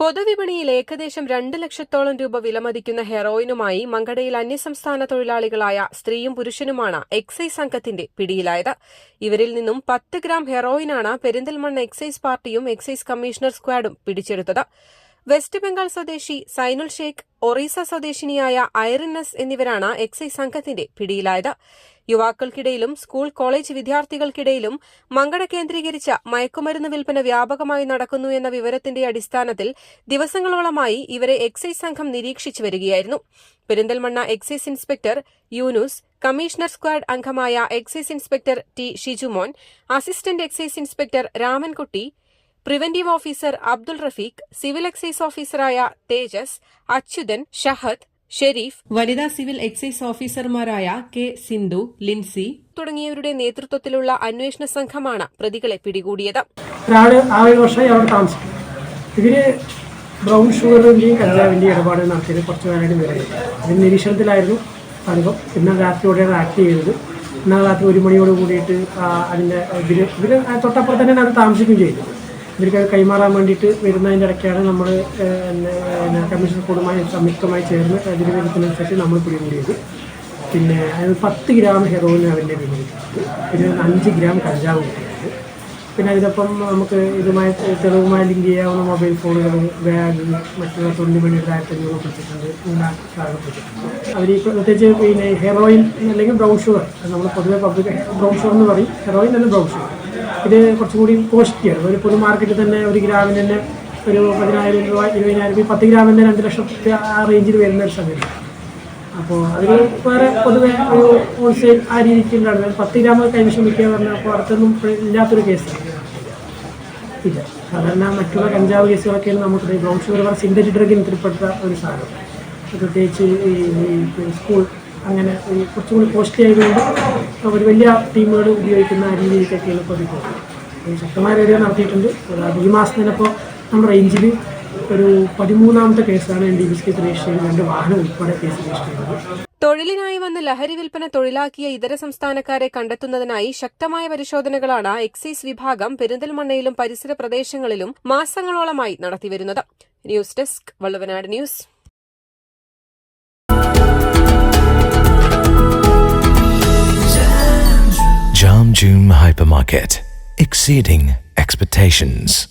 പൊതുവിപണിയിൽ ഏകദേശം രണ്ട് ലക്ഷത്തോളം രൂപ വിലമതിക്കുന്ന ഹെറോയിനുമായി മങ്കടയിൽ അന്യസംസ്ഥാന തൊഴിലാളികളായ സ്ത്രീയും പുരുഷനുമാണ് എക്സൈസ് സംഘത്തിന്റെ പിടിയിലായത്. ഇവരിൽ നിന്നും പത്ത് ഗ്രാം ഹെറോയിനാണ് പെരിന്തൽമണ്ണ എക്സൈസ് പാർട്ടിയും എക്സൈസ് കമ്മീഷണർ സ്ക്വാഡും പിടിച്ചെടുത്തത്. വെസ്റ്റ് ബംഗാൾ സ്വദേശി സൈനുൽ ഷേഖ് ഒറീസ സ്വദേശിനിയായ ഐറിനസ് എന്നിവരാണ് എക്സൈസ് സംഘത്തിന്റെ പിടിയിലായത്. യുവാക്കൾക്കിടയിലും സ്കൂൾ കോളേജ് വിദ്യാർത്ഥികൾക്കിടയിലും മങ്കട കേന്ദ്രീകരിച്ച മയക്കുമരുന്ന് വിൽപ്പന വ്യാപകമായി നടക്കുന്നു എന്ന വിവരത്തിന്റെ അടിസ്ഥാനത്തിൽ ദിവസങ്ങളോളമായി ഇവരെ എക്സൈസ് സംഘം നിരീക്ഷിച്ചു വരികയായിരുന്നു. Perinthalmanna excise inspector Yunus commissioner squad അംഗമായ excise inspector T Shijumon assistant excise inspector Ramankutty preventive officer Abdul Rafeeq civil excise ഓഫീസറായ തേജസ് അച്യുതൻ ഷഹദ് ഷെരീഫ് വനിതാ സിവിൽ എക്സൈസ് ഓഫീസർമാരായ കെ സിന്ധു ലിൻസി തുടങ്ങിയവരുടെ നേതൃത്വത്തിലുള്ള അന്വേഷണ സംഘമാണ് പ്രതികളെ പിടികൂടിയത്. ഇവർ ബ്രൗൺ ഷുഗറിന്റെയും കഞ്ചാവിന്റെയും ഇടപാട് നടത്തിയത് കുറച്ച് കാലമായിട്ട് വരെ അതിന് നിരീക്ഷണത്തിലായിരുന്നു അനുഭവം പിന്നെ രാത്രിയോടെയാണ് ആക്ട് ചെയ്തത്. എന്നാൽ രാത്രി ഒരു മണിയോട് കൂടിയിട്ട് അതിന്റെ അതിന്റെ ഇവർ ഇവർ തൊട്ടപ്പുറത്ത് തന്നെ അത് താമസിക്കുകയും ചെയ്തത് ഇവർക്ക് കൈമാറാൻ വേണ്ടിയിട്ട് വരുന്നതിന്റെ ഇടയ്ക്കാണ് നമ്മൾ കമ്മീഷൻ കൂടുമായി സംയുക്തമായി ചേർന്ന് അതിന് വരുന്നതിനനുസരിച്ച് നമ്മൾ പിടികൂടിയത്. പിന്നെ പത്ത് ഗ്രാം ഹെറോയിൻ അവന്റെ പിടികൂടിയിട്ടുണ്ട് പിന്നെ അഞ്ച് ഗ്രാം കഞ്ചാവ് പിന്നെ അതിനൊപ്പം നമുക്ക് ഇതുമായി തെളിവുമായി ലിങ്ക് ചെയ്യാവുന്ന മൊബൈൽ ഫോണുകൾ ബാഗ് മറ്റുള്ള തൊണ്ടിമണിയുടെ ആയിരത്തഞ്ഞൂറ് സാധനം പിടിച്ചിട്ടുണ്ട് അവർ പ്രത്യേകിച്ച് പിന്നെ ഹെറോയിൻ അല്ലെങ്കിൽ ബ്രൗൺ ഷുഗർ നമ്മൾ പൊതുവെ പബ്ലിക് ബ്രൗൺ ഷുഗർ എന്ന് പറയും. ഹെറോയിൻ അല്ലെങ്കിൽ ബ്രൗൺ ഷുഗർ. ഇത് കുറച്ചും കൂടി ആണ് ഒരു പൊതു മാർക്കറ്റിൽ തന്നെ ഒരു ഗ്രാമിന് തന്നെ ഒരു പതിനായിരം രൂപ ഇരുപതിനായിരം രൂപ പത്ത് ഗ്രാമിന്റെ രണ്ട് ലക്ഷം രൂപ ആ റേഞ്ചിൽ വരുന്ന ഒരു സമയം അപ്പോൾ അതിൽ വേറെ പൊതുവെ ഒരു ഹോൾസെയിൽ ആ രീതിക്ക് ഉണ്ടായിരുന്നു പത്ത് ഗ്രാം കൈവശം വയ്ക്കുക പറഞ്ഞാൽ അപ്പോൾ അടുത്തൊന്നും ഇല്ലാത്തൊരു കേസാണ് ഇല്ല. സാധാരണ മറ്റുള്ള കഞ്ചാവ് കേസുകളൊക്കെയാണ് നമുക്ക് ബ്രൗൺ ഷുഗർ പറഞ്ഞ സിന്തറ്റിക് ഡ്രഗിന് ഉൾപ്പെടുത്ത ഒരു സാധനം. പ്രത്യേകിച്ച് ഈ സ്കൂൾ അങ്ങനെ കുറച്ചുകൂടി കുറച്ചും കൂടി കോസ്റ്റ്ലി ആയതുകൊണ്ട് ഒരു വലിയ ടീമുകൾ ഉപയോഗിക്കുന്ന രീതിയിലേക്കൊക്കെയാണ് ഇപ്പോൾ പോകുന്നത് ശക്തമായ റേഡിയോ നടത്തിയിട്ടുണ്ട്. ഈ മാസം തന്നെ ഇപ്പോൾ നമ്മുടെ റേഞ്ചിൽ ഒരു പതിമൂന്നാമത്തെ കേസാണ് N D P S case register ചെയ്യുന്നത് രണ്ട് വാഹനം ഉൾപ്പെടെ കേസ് രജിസ്റ്റർ ചെയ്തത്. തൊഴിലിനായി വന്ന് ലഹരി വിൽപ്പന തൊഴിലാക്കിയ ഇതര സംസ്ഥാനക്കാരെ കണ്ടെത്തുന്നതിനായി ശക്തമായ പരിശോധനകളാണ് എക്സൈസ് വിഭാഗം പെരിന്തൽമണ്ണയിലും പരിസര പ്രദേശങ്ങളിലും മാസങ്ങളോളമായി നടത്തിവരുന്നത്. News desk Valluvanad news. Jam Hypermarket, exceeding expectations.